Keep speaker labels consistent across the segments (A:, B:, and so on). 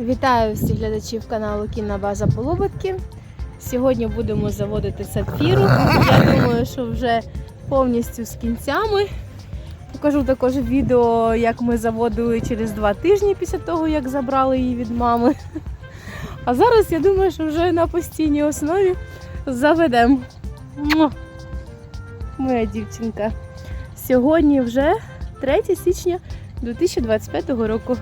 A: Вітаю всіх глядачів каналу Кінна База Полуботки. Сьогодні будемо заводити сапфіру. Я думаю, що вже повністю з кінцями. Покажу також відео, як ми заводили через два тижні після того, як забрали її від мами. А зараз я думаю, що вже на постійній основі заведемо. Моя дівчинка. Сьогодні вже 3 січня 2025 року.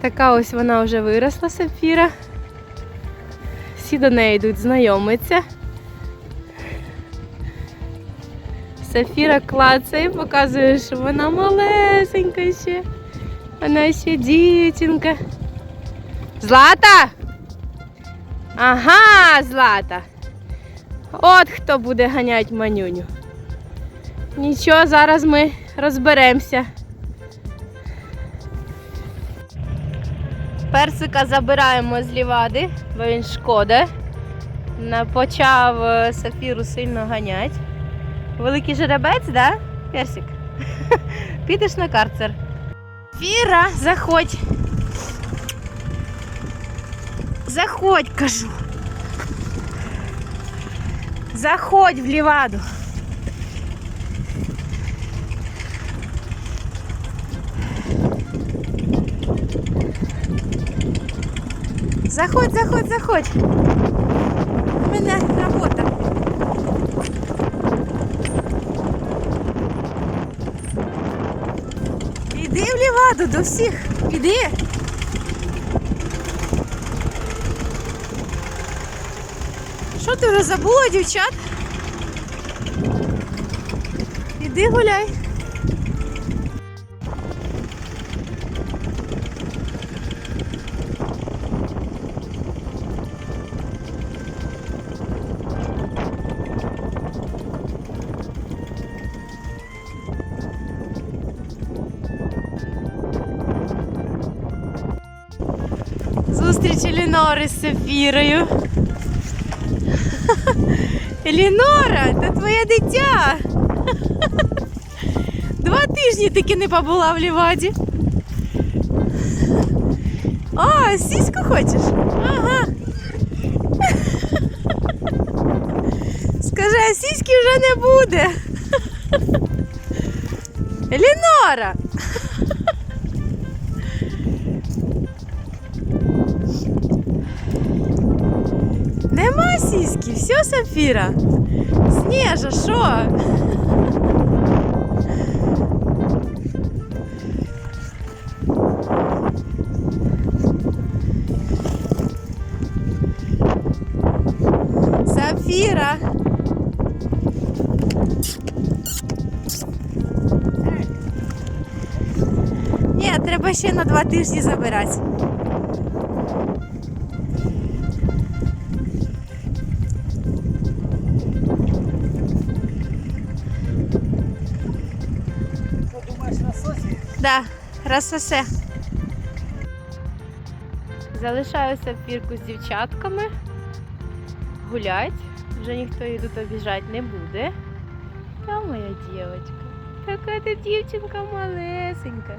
A: Така ось вона вже виросла сапфіра. Всі до неї йдуть знайомиться. Сафіра клацає, показує, що вона малесенька ще. Вона ще дівчинка. Злата! Ага, Злата. От хто буде ганять манюню. Нічого, зараз ми розберемося. Персика забираємо з лівади, бо він шкода. Почав е, сафіру сильно ганять. Великий жеребець, да? Персик? Підеш на карцер. Фіра, заходь. Заходь, кажу. Заходь в ліваду. Заходь, заходь, заходь. У мене робота. Іди в ліваду до всіх. Іди. Що ти вже забула, дівчат? Іди гуляй. Зустріч Елінори з Софірою. Елінора, це твоє дитя. Два тижні таки не побула в ліваді. А, сіську хочеш? Ага. Скажи, а сіськи вже не буде. Елінора! Нема сіськи, все, Сафіра. Снежа, що? Сафіра. Ні, треба ще на два тижні забирати. Да, розсосе. Залишаю сапірку з дівчатками. Гулять. Вже ніхто її тут обіжати не буде. Та моя дівчинка. Така ти дівчинка малесенька.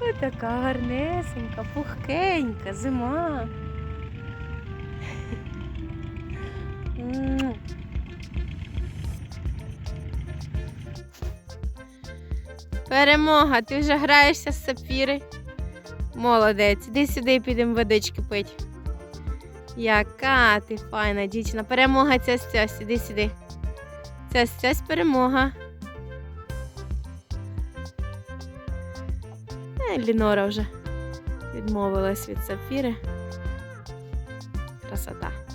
A: Ось така гарнесенька, пухкенька, зима. Перемога, ти вже граєшся з сапфіри. Молодець, іди сюди підемо водички пить. Яка ти файна дівчина. Перемога цясь цясь, іди сюди. Цясь цясь перемога. Е, Лінора вже відмовилась від сапфіри. Красота.